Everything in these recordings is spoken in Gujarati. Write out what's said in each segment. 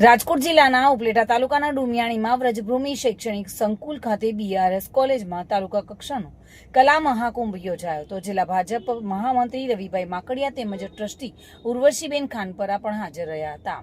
રાજકોટ જિલ્લાના ઉપલેટા તાલુકાના ડુમિયાણીમાં વ્રજભૂમિ શૈક્ષણિક સંકુલ ખાતે બીઆરએસ કોલેજમાં તાલુકા કક્ષાનો કલા મહાકુંભ યોજાયો તો જિલ્લા ભાજપ મહામંત્રી રવિભાઈ માકડિયા તેમજ ટ્રસ્ટી ઉર્વશીબેન ખાનપરા પણ હાજર રહ્યા હતા.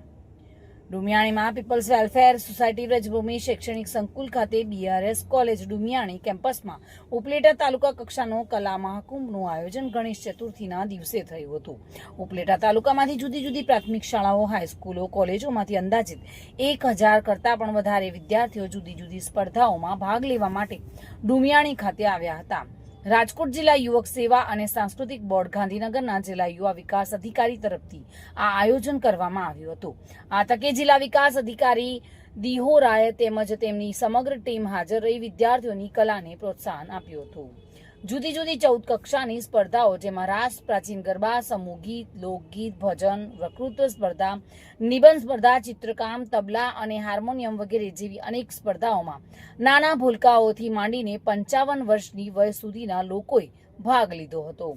ડુમિયાણીમાં પીપલ્સ વેલફેર સોસાયટી વ્રજભૂમિ શૈક્ષણિક સંકુલ ખાતે બીઆરએસ કોલેજ ડુમિયાણી કેમ્પસમાં ઉપલેટા તાલુકા કક્ષાનો કલા મહાકુંભનું આયોજન ગણેશ ચતુર્થીના દિવસે થયું હતું. ઉપલેટા તાલુકામાંથી જુદી જુદી પ્રાથમિક શાળાઓ, હાઈસ્કૂલો, કોલેજોમાંથી અંદાજિત એક હજાર કરતાં પણ વધારે વિદ્યાર્થીઓ જુદી જુદી સ્પર્ધાઓમાં ભાગ લેવા માટે ડુમિયાણી ખાતે આવ્યા હતા. રાજકોટ જિલ્લા યુવક સેવા અને સાંસ્કૃતિક બોર્ડ ગાંધીનગરના જિલ્લા યુવા વિકાસ અધિકારી તરફથી આ આયોજન કરવામાં આવ્યું હતું. આ તકે જિલ્લા વિકાસ અધિકારી દિહોરાએ તેમજ તેમની સમગ્ર ટીમ હાજર રહી વિદ્યાર્થીઓની કલાને પ્રોત્સાહન આપ્યું હતું. જુદી જુદી ચૌદ કક્ષાની સ્પર્ધાઓ, જેમાં રાસ, પ્રાચીન ગરબા, સમૂહ ગીત, લોકગીત, ભજન વકૃત્વ સ્પર્ધા, નિબંધ સ્પર્ધા, ચિત્રકામ, તબલા અને હાર્મોનિયમ વગેરે જેવી અનેક સ્પર્ધાઓમાં નાના ભૂલકાઓથી માંડીને પંચાવન વર્ષની વય સુધીના લોકોએ ભાગ લીધો હતો.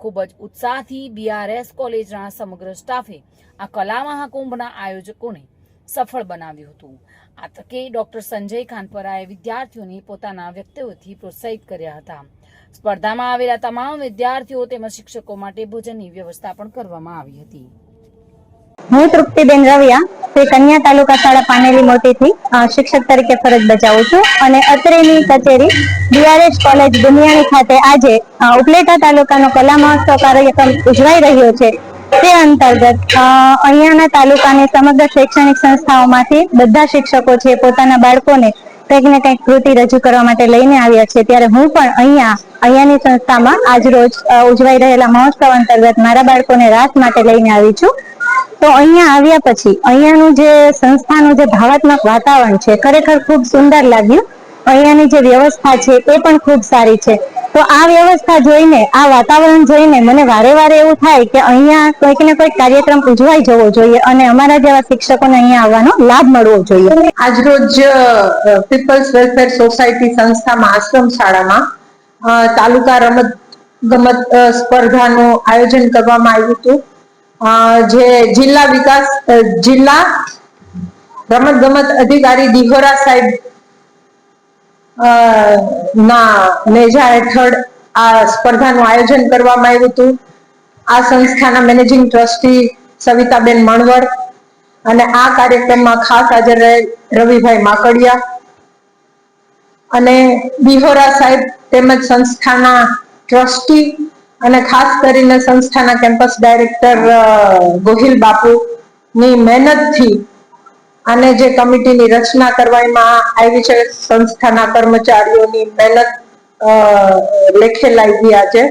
ખૂબ જ ઉત્સાહથી બીઆરએસ કોલેજના સમગ્ર સ્ટાફે આ કલા મહાકુંભના આયોજકોને સફળ બનાવ્યું હતું. આ તકે ડોક્ટર સંજય ખાનપરાએ વિદ્યાર્થીઓને પોતાના વ્યક્તિઓથી પ્રોત્સાહિત કર્યા હતા. સ્પર્ધામાં આવેલા તમામ વિદ્યાર્થીઓ તેમજ શિક્ષકો માટે ભોજનની વ્યવસ્થા પણ કરવામાં આવી હતી. હું તૃપ્તિબેન રવિયા, શ્રી કન્યા તાલુકા શાળા પાનેલી મોટીથી શિક્ષક તરીકે ફરજ બજાવું છું અને અત્રેની કચેરી બીઆરએસ કોલેજ દુનિયાની ખાતે આજે ઉપલેટા તાલુકાનો કલા મહોત્સવ કાર્યક્રમ ઉજવાઈ રહ્યો છે. તે અંતર્ગત અહીંયાના તાલુકાની સમગ્ર શૈક્ષણિક સંસ્થાઓમાંથી બધા શિક્ષકો છે પોતાના બાળકોને કંઈક ને કંઈક કૃતિ રજૂ કરવા માટે લઈને આવ્યા છે. ત્યારે હું પણ અહીંયા અહીંયાની સંસ્થામાં અ, ઉજવાઈ રહેલા મહોત્સવ અંતર્ગત મારા બાળકોને રાસ માટે લઈને આવી છું. તો અહીંયા આવ્યા પછી અહીંયાનું જે સંસ્થાનું જે ભાવાત્મક વાતાવરણ છે ખરેખર ખૂબ સુંદર લાગ્યું. અહીંયાની જે વ્યવસ્થા છે એ પણ ખૂબ સારી છે. તો આ વ્યવસ્થા જોઈને, આ વાતાવરણ જોઈને મને વારે વારે એવું થાય કે અહીંયા કોઈક ને કોઈક કાર્યક્રમ ઉજવાઈ જવો જોઈએ અને અમારા જેવા શિક્ષકોને અહીંયા આવવાનો લાભ મળવો જોઈએ. આજરોજ પીપલ્સ વેલફેર સોસાયટી સંસ્થામાં આશ્રમ શાળામાં તાલુકા રમત ગમત સ્પર્ધાનું આયોજન કરવામાં આવ્યું હતું. જે જિલ્લા વિકાસ જિલ્લા રમત ગમત અધિકારી દિહોરા સાહેબ ના, નેજા હેઠળ આ સ્પર્ધાનું આયોજન કરવામાં આવ્યું હતું. આ સંસ્થાના મેનેજિંગ ટ્રસ્ટી સવિતાબેન મણવર અને આ કાર્યક્રમમાં ખાસ હાજર રહેલ રવિભાઈ માકડિયા અને બિહોરા સાહેબ તેમજ સંસ્થાના ટ્રસ્ટી અને ખાસ કરીને સંસ્થાના કેમ્પસ ડાયરેક્ટર ગોહિલ બાપુ ની મહેનતથી અને જે કમિટીની રચના કરવામાં આવી છે સંસ્થાના કર્મચારીઓની મહેનત અ, લેખે લાગી આજે.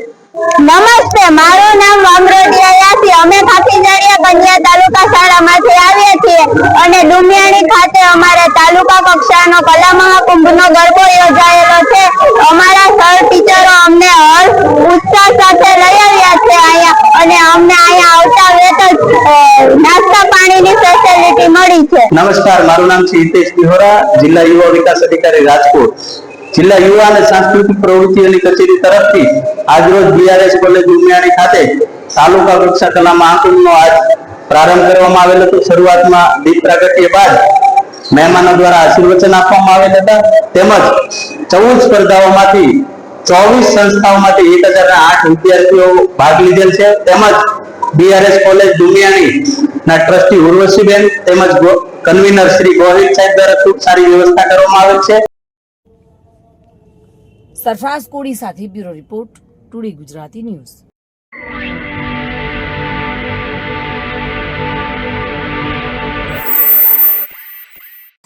નમસ્તે મારું નામ વામરોડિયા યાસી. અમે ખાખીજાડિયા કન્યા તાલુકા શાળામાંથી આવીએ છીએ અને ડુમિયાણી ખાતે અમારે તાલુકા કક્ષાનો કલા મહાકુંભનો ગરબો યોજાયેલો છે અમારા સર ટીચરો અમને હર્ષ ઉત્સાહ સાથે લઈ આવ્યા છે અહીંયા અને અમને અહીંયા આવતા વેત જ અ, નાસ્તા પાણીની ફેસિલિટી મળી છે. નમસ્કાર, મારું નામ છે હિતેશ દિહોરા જિલ્લા યુવા વિકાસ અધિકારી રાજકોટ. જિલ્લા યુવા અને સાંસ્કૃતિક પ્રવૃત્તિઓની કચેરી તરફથી આજરોજ બીઆરએસ કોલેજ ઉમિયાણી ખાતે તાલુકા કક્ષા કલા મહાકુંભનો આજ પ્રારંભ કરવામાં આવેલ હતો. શરૂઆતમાં દીપ પ્રાગટ્ય બાદ મહેમાનો દ્વારા આશીર્વચન આપવામાં આવેલ હતા. તેમજ ચૌદ સ્પર્ધાઓમાંથી ચોવીસ સંસ્થાઓમાંથી એક હજાર આઠ વિદ્યાર્થીઓ ભાગ લીધેલ છે. તેમજ બીઆરએસ કોલેજ દુનિયાની ના ટ્રસ્ટી ઉર્વશીબેન તેમજ કન્વીનર શ્રી ગોહિલ સાહેબ દ્વારા ખૂબ સારી વ્યવસ્થા કરવામાં આવે છે. સરફરાઝ કોડી સાથે bureau report, two D Gujarati news.